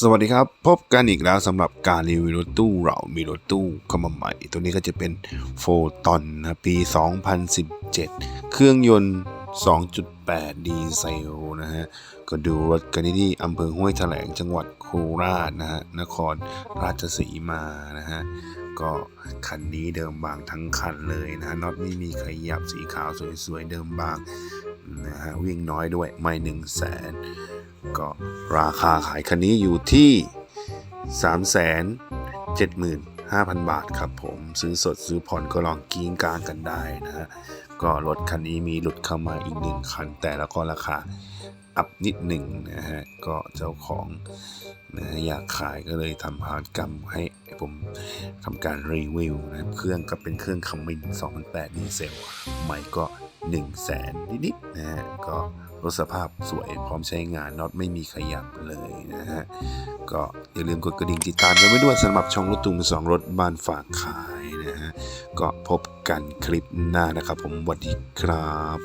สวัสดีครับ พบกันอีกแล้วสำหรับการรีวิวรถตู้เรามีรถตู้เข้ามาใหม่ ตัวนี้ก็จะเป็นโฟตอนนะปี 2017 เครื่องยนต์ 2.8 ดีเซลนะฮะ ก็ดูรถกันที่อำเภอห้วยแถลงจังหวัดโคราชนะฮะ นครราชสีมานะฮะ ก็คันนี้เดิมบางทั้งคันเลยนะฮะน็อตไม่มีขยับสีขาวสวยๆเดิมบางนะฮะวิ่งน้อยด้วยไม่1 0 0 0 0แสน ก็ราคาขายคันนี้อยู่ที่ 375,000 บาทครับผมซื้อสดซื้อผ่อนก็ลองกิ้งกลางกันได้นะฮะก็รถคันนี้มีหลุดเข้ามาอีกหนึ่งคัน แต่แล้วก็ราคาอัพนิดหนึ่งนะฮะ ก็เจ้าของนะฮะอยากขายก็เลยทำพารกรรมให้ผมทำการรีวิวนะเครื่องก็เป็นเครื่องคัมมิน2008ดีเซลใหม่ก็ 1 0 0 0 0แสนนิดๆนะฮะ ก็ รถสภาพสวยพร้อมใช้งานน็อตไม่มีขยับเลยนะฮะ ก็อย่าลืมกดกระดิ่งติดตามกันไว้ด้วยสำหรับช่องรถตุ้มสองรถบ้านฝากขายนะฮะ ก็พบกันคลิปหน้านะครับผมสวัสดีครับ